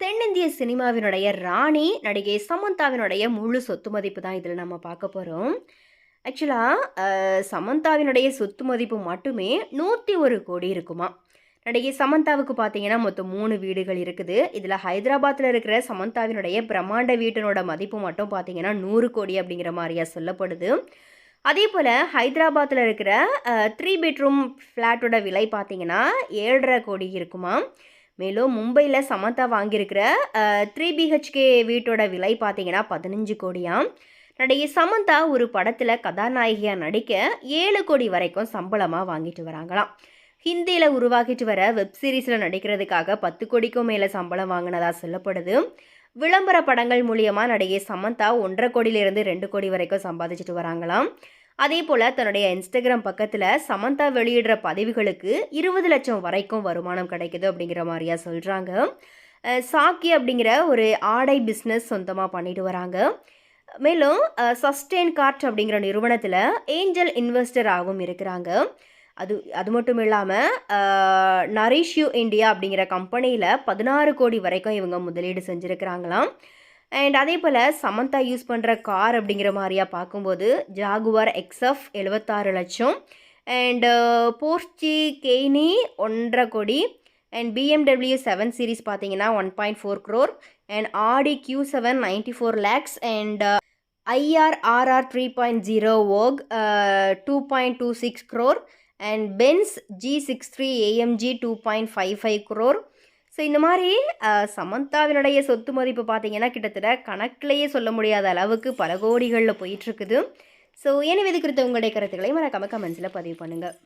தென்னிந்திய சினிமாவினுடைய ராணி நடிகை சமந்தாவினுடைய முழு சொத்து மதிப்பு தான் இதில் நம்ம பார்க்க போகிறோம் ஆக்சுவலாக சமந்தாவினுடைய சொத்து மதிப்பு மட்டுமே நூற்றி ஒரு கோடி இருக்குமா? நடிகை சமந்தாவுக்கு பார்த்தீங்கன்னா மொத்தம் மூணு வீடுகள் இருக்குது. இதில் ஹைதராபாத்தில் இருக்கிற சமந்தாவினுடைய பிரம்மாண்ட வீட்டினோட மதிப்பு மட்டும் பார்த்தீங்கன்னா நூறு கோடி அப்படிங்கிற மாதிரியா சொல்லப்படுது. அதே போல் ஹைதராபாத்தில் இருக்கிற த்ரீ பெட்ரூம் ஃப்ளாட்டோட விலை பார்த்தீங்கன்னா ஏழரை கோடி இருக்குமா? மேலும் மும்பையில் சமந்தா வாங்கியிருக்கிற த்ரீ பிஹெச்கே வீட்டோட விலை பார்த்தீங்கன்னா பதினஞ்சு கோடியாம் நடிகை சமந்தா ஒரு படத்தில் கதாநாயகியாக நடிக்க ஏழு கோடி வரைக்கும் சம்பளமாக வாங்கிட்டு வராங்களாம். ஹிந்தியில் உருவாக்கிட்டு வர வெப் சீரிஸில் நடிக்கிறதுக்காக பத்து கோடிக்கும் மேலே சம்பளம் வாங்கினதா சொல்லப்படுது. விளம்பர படங்கள் மூலியமாக நடிகை சமந்தா ஒன்றரை கோடியிலிருந்து ரெண்டு கோடி வரைக்கும் சம்பாதிச்சுட்டு வராங்களாம். அதே போல் தன்னுடைய இன்ஸ்டாகிராம் பக்கத்தில் சமந்தா வெளியிடுற பதிவுகளுக்கு இருபது லட்சம் வரைக்கும் வருமானம் கிடைக்குது அப்படிங்கிற மாதிரியா சொல்கிறாங்க சாக்கி அப்படிங்கிற ஒரு ஆடை பிஸ்னஸ் சொந்தமாக பண்ணிட்டு வராங்க. மேலும் சஸ்டெயின் கார்ட் அப்படிங்கிற நிறுவனத்தில் ஏஞ்சல் இன்வெஸ்டராகவும் இருக்கிறாங்க. அது அது மட்டும் இல்லாமல் நரிஷ் யூ இந்தியா அப்படிங்கிற கம்பெனியில் பதினாறு கோடி வரைக்கும் இவங்க முதலீடு செஞ்சுருக்கிறாங்களாம். அண்ட் அதே போல் சமந்தா யூஸ் பண்ணுற கார் அப்படிங்கிற மாதிரியா பார்க்கும்போது ஜாகுவார் எக்ஸ்எஃப் எழுபத்தாறு லட்சம். அண்டு போர்ச்சி கெய்னி ஒன்றரை கோடி. அண்ட் பிஎம்டபிள்யூ செவன் சீரீஸ் பார்த்தீங்கன்னா one point four crore and Audi Q seven ninety four lakhs and ஐஆர்ஆர்ஆர் three point zero okay two point two six crore and Benz G six three AMG two point five five crore so இந்த மாதிரி சமந்தாவினுடைய சொத்து மதிப்பு பார்த்தீங்கன்னா கிட்டத்தட்ட கணக்கிலேயே சொல்ல முடியாத அளவுக்கு பல கோடிகளில் போயிட்டுருக்குது ஸோ எனவே இது குறித்த உங்களுடைய கருத்துக்களை மறக்காமல் கமெண்ட்ஸில் பதிவு பண்ணுங்கள்